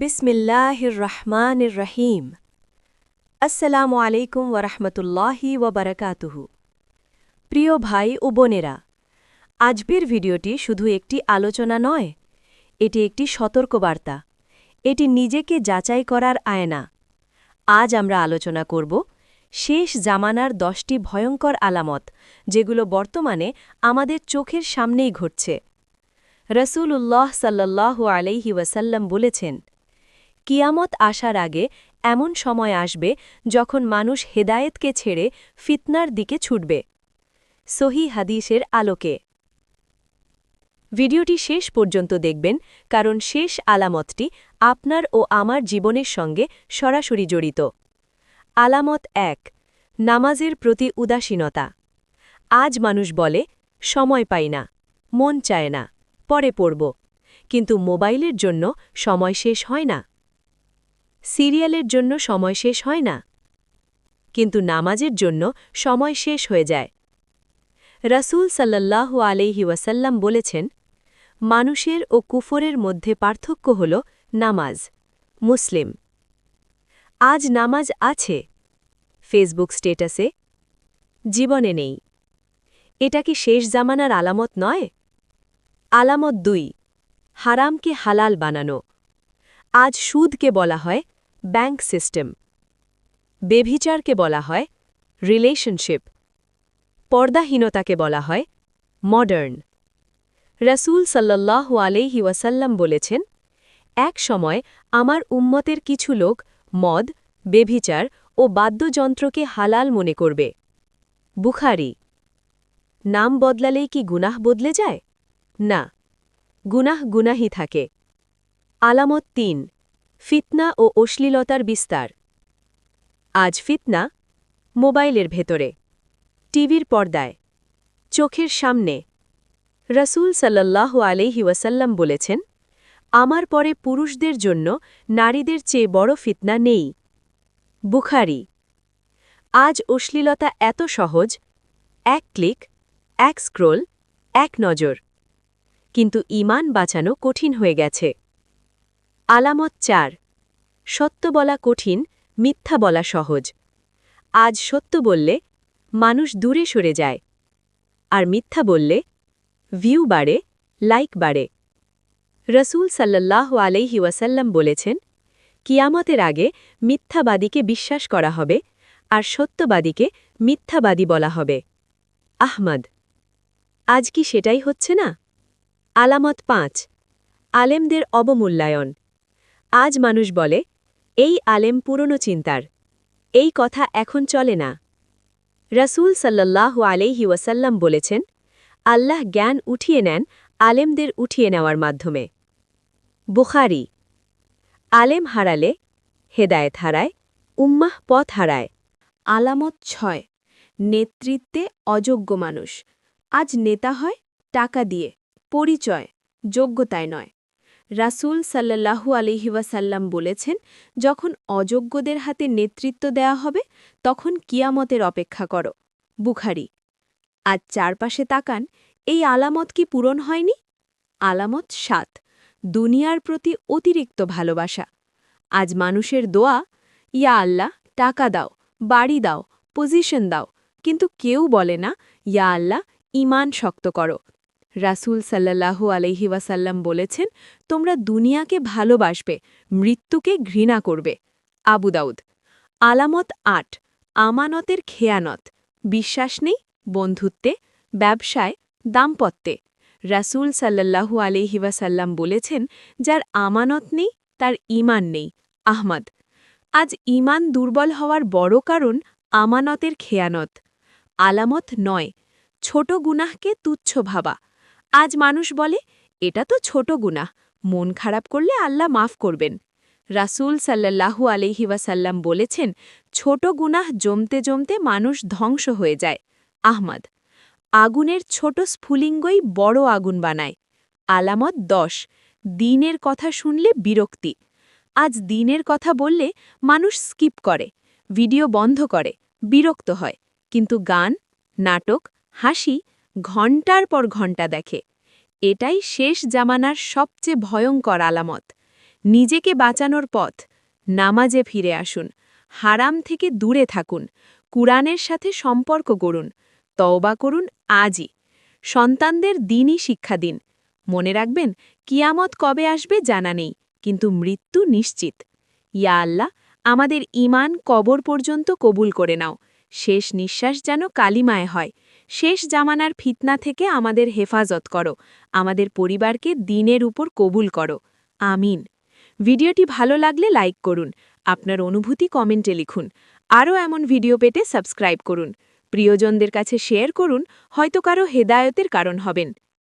বিসমিল্লাহির রহমানির রহিম আসসালামু আলাইকুম ওরহমতুল্লাহি ওবরাকাতুহু প্রিয় ভাই ও বোনেরা, আজকের ভিডিওটি শুধু একটি আলোচনা নয়, এটি একটি সতর্কবার্তা, এটি নিজেকে যাচাই করার আয়না। আজ আমরা আলোচনা করব শেষ জামানার দশটি ভয়ঙ্কর আলামত, যেগুলো বর্তমানে আমাদের চোখের সামনেই ঘটছে। রসুল্লাহ সাল্লাহ আলাইহি ওয়াসাল্লাম বলেছেন কিয়ামত আসার আগে এমন সময় আসবে যখন মানুষ হেদায়েতকে ছেড়ে ফিতনার দিকে ছুটবে। সহি হাদিসের আলোকে। ভিডিওটি শেষ পর্যন্ত দেখবেন, কারণ শেষ আলামতটি আপনার ও আমার জীবনের সঙ্গে সরাসরি জড়িত। আলামত এক, নামাজের প্রতি উদাসীনতা। আজ মানুষ বলে, সময় পাই না, মন চায় না, পরে পড়ব। কিন্তু মোবাইলের জন্য সময় শেষ হয় না। সিরিয়ালের জন্য সময় শেষ হয় না। কিন্তু নামাজের জন্য সময় শেষ হয়ে যায়। রাসূল সাল্লাল্লাহু আলাইহি ওয়াসাল্লাম বলেছেন, মানুষের ও কুফরের মধ্যে পার্থক্য হল নামাজ, মুসলিম। আজ নামাজ আছে, ফেসবুক স্টেটাসে, জীবনে নেই। এটা কি শেষ জামানার আলামত নয়? আলামত দুই, হারামকে হালাল বানানো। আজ সুদকে বলা হয় ব্যাংক সিস্টেম। বেভিচারকে বলা হয় রিলেশনশিপ। পর্দাহীনতাকে বলা হয় মডার্ন। রসুল সাল্লাহ আলাইহি ওয়াসাল্লাম বলেছেন, এক সময় আমার উম্মতের কিছু লোক মদ, বেভিচার ও বাদ্যযন্ত্রকে হালাল মনে করবে। বুখারি। নাম বদলালেই কি গুনাহ বদলে যায়? না। গুনাহ গুনাহি থাকে। আলামত তিন। ফিতনা ও অশ্লীলতার বিস্তার। আজ ফিতনা মোবাইলের ভেতরে, টিভির পর্দায়, চোখের সামনে। রসুল সাল্লাহ আলহি ওয়াসাল্লাম বলেছেন, আমার পরে পুরুষদের জন্য নারীদের চেয়ে বড় ফিতনা নেই। বুখারি, আজ অশ্লীলতা এত সহজ, এক ক্লিক, এক স্ক্রোল, এক নজর। কিন্তু ইমান বাঁচানো কঠিন হয়ে গেছে। আলামত চার। সত্য বলা কঠিন, মিথ্যা বলা সহজ। আজ সত্য বললে মানুষ দূরে সরে যায়। আর মিথ্যা বললে ভিউ বাড়ে, লাইক বাড়ে। রসুল সাল্লাহ আলাইহি ওয়াসাল্লাম বলেছেন, কিয়ামতের আগে মিথ্যাবাদীকে বিশ্বাস করা হবে, আর সত্যবাদীকে মিথ্যাবাদী বলা হবে। আহমদ, আজ কি সেটাই হচ্ছে না? আলামত পাঁচ, আলেমদের অবমূল্যায়ন। আজ মানুষ বলে, এই আলেম পুরনো চিন্তার। এই কথা এখন চলে না। রসুল সাল্লাহ আলাইহি ওয়াসাল্লাম বলেছেন, আল্লাহ জ্ঞান উঠিয়ে নেন আলেমদের উঠিয়ে নেওয়ার মাধ্যমে। বুখারি, আলেম হারালে হেদায়েত হারায়, উম্মাহ পথ হারায়। আলামত ছয়, নেতৃত্বে অযোগ্য মানুষ। আজ নেতা হয়, টাকা দিয়ে। পরিচয়, যোগ্যতায় নয়। রাসুল সাল্লাহু আলিহিওয়াসাল্লাম বলেছেন, যখন অযোগ্যদের হাতে নেতৃত্ব দেয়া হবে, তখন কিয়ামতের অপেক্ষা করো। বুখারি। আজ চারপাশে তাকান, এই আলামত কি পূরণ হয়নি? আলামত সাত, দুনিয়ার প্রতি অতিরিক্ত ভালোবাসা। আজ মানুষের দোয়া, ইয়া আল্লাহ, টাকা দাও, বাড়ি দাও, পজিশন দাও, কিন্তু কেউ বলে না, ইয়া আল্লাহ ইমান শক্ত করো। রাসুল সাল্লাহু আলহি ওয়াসাল্লাম বলেছেন, তোমরা দুনিয়াকে ভালোবাসবে, মৃত্যুকে ঘৃণা করবে। আবু দাউদ, আলামত আট, আমানতের খেয়ানত, বিশ্বাস নেই, বন্ধুত্বে, ব্যবসায়, দাম্পত্যে। রাসুল সাল্লাহু আলহি ওয়াসাল্লাম বলেছেন, যার আমানত নেই, তার ইমান নেই। আহমদ, আজ ইমান দুর্বল হওয়ার বড় কারণ আমানতের খেয়ানত। আলামত নয়, ছোট গুনাহকে তুচ্ছ ভাবা। আজ মানুষ বলে, এটা তো ছোট গুনাহ মন খারাপ করলে আল্লাহ মাফ করবেন। রাসুল সাল্লাহু আলহিওয়াসাল্লাম বলেছেন, ছোট গুনাহ জমতে জমতে মানুষ ধ্বংস হয়ে যায়। আহমদ, আগুনের ছোট স্ফুলিঙ্গই বড় আগুন বানায়। আলামত, দশ, দিনের কথা শুনলে বিরক্তি। আজ দিনের কথা বললে মানুষ স্কিপ করে, ভিডিও বন্ধ করে, বিরক্ত হয়। কিন্তু গান, নাটক, হাসি ঘণ্টার পর ঘণ্টা দেখে। এটাই শেষ জামানার সবচেয়ে ভয়ঙ্কর আলামত। নিজেকে বাঁচানোর পথ, নামাজে ফিরে আসুন, হারাম থেকে দূরে থাকুন, কুরআনের সাথে সম্পর্ক গড়ুন, তওবা করুন আজই। সন্তানদের দিনই শিক্ষা দিন। মনে রাখবেন, কিয়ামত কবে আসবে জানা নেই, কিন্তু মৃত্যু নিশ্চিত। ইয়া আল্লাহ, আমাদের ইমান কবর পর্যন্ত কবুল করে নাও। শেষ নিঃশ্বাস যেন কালিমায় হয়। শেষ জামানার ফিতনা থেকে আমাদের হেফাজত করো। আমাদের পরিবারকে দিনের উপর কবুল করো। আমিন। ভিডিওটি ভালো লাগলে লাইক করুন। আপনার অনুভূতি কমেন্টে লিখুন। আরও এমন ভিডিও পেতে সাবস্ক্রাইব করুন। প্রিয়জনদের কাছে শেয়ার করুন, হয়তো কারও হেদায়তের কারণ হবেন।